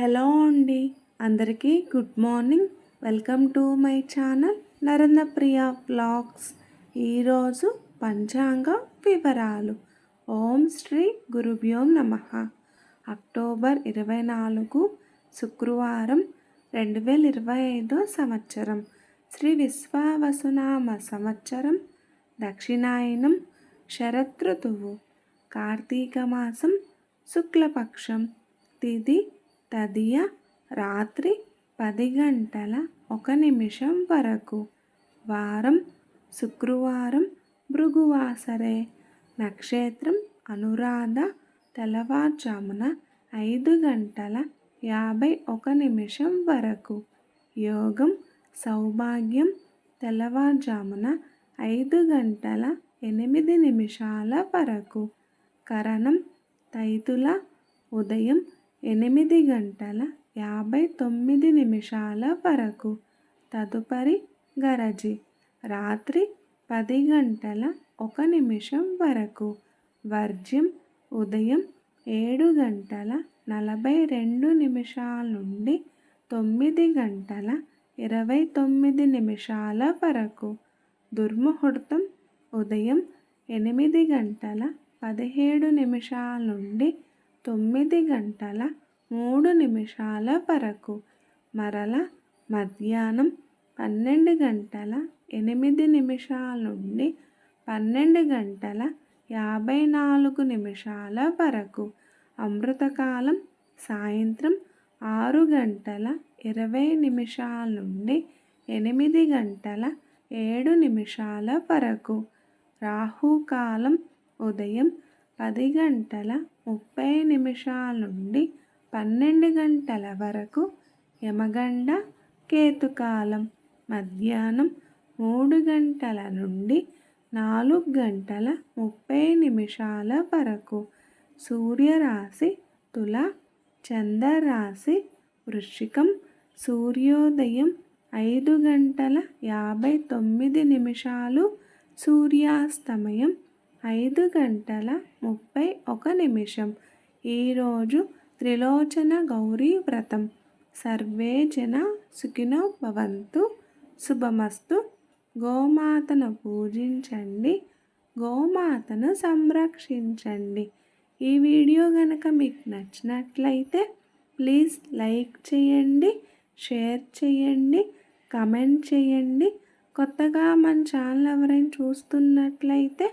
Hello అండి. అందరికీ good morning. Welcome to my channel Narendrapriya blogs. ఈరోజు పంచాంగ వివరాలు. ఓం శ్రీ గురుభ్యోం నమ. అక్టోబర్ ఇరవై నాలుగు శుక్రవారం రెండు వేల ఇరవై ఐదో సంవత్సరం. శ్రీ విశ్వావసునామ సంవత్సరం దక్షిణాయనం శరదృతువు కార్తీక మాసం శుక్లపక్షం తిది తదియ రాత్రి పది గంటల ఒక నిమిషం వరకు. వారం శుక్రవారం భృగువాసరే. నక్షత్రం అనురాధ తెల్లవారుజామున ఐదు గంటల యాభై ఒక నిమిషం వరకు. యోగం సౌభాగ్యం తెల్లవారుజామున ఐదు గంటల ఎనిమిది నిమిషాల వరకు. కరణం తైతుల ఉదయం ఎనిమిది గంటల యాభై తొమ్మిది నిమిషాల వరకు. తదుపరి గరజి. రాత్రి పది గంటల ఒక నిమిషం వరకు. వర్జ్యం ఉదయం ఏడు గంటల నలభై రెండు నిమిషాల నుండి తొమ్మిది గంటల ఇరవై తొమ్మిది నిమిషాల వరకు. దుర్ముహూర్తం ఉదయం ఎనిమిది గంటల పదిహేడు నిమిషాల నుండి తొమ్మిది గంటల మూడు నిమిషాల వరకు. మరల మధ్యాహ్నం పన్నెండు గంటల ఎనిమిది నిమిషాల నుండి పన్నెండు గంటల యాభై నాలుగు నిమిషాల వరకు. అమృతకాలం సాయంత్రం ఆరు గంటల ఇరవై నిమిషాల నుండి ఎనిమిది గంటల ఏడు నిమిషాల వరకు. రాహుకాలం ఉదయం పది గంటల ముప్పై నిమిషాల నుండి పన్నెండు గంటల వరకు యమగండ కేతుకాలం మధ్యాహ్నం మూడు గంటల నుండి నాలుగు గంటల ముప్పై నిమిషాల వరకు సూర్యరాశి తుల చంద్రరాశి వృశ్చికం సూర్యోదయం ఐదు గంటల యాభై తొమ్మిది నిమిషాలు సూర్యాస్తమయం ఐదు గంటల ముప్పై ఒక నిమిషం. ఈరోజు త్రిలోచన గౌరీ వ్రతం. సర్వే జన సుఖినో భవంతు. శుభమస్తు. గోమాతను పూజించండి. గోమాతను సంరక్షించండి. ఈ వీడియో కనుక మీకు నచ్చినట్లయితే ప్లీజ్ లైక్ చేయండి షేర్ చేయండి కమెంట్ చేయండి. కొత్తగా మన ఛానల్ ఎవరైనా చూస్తున్నట్లయితే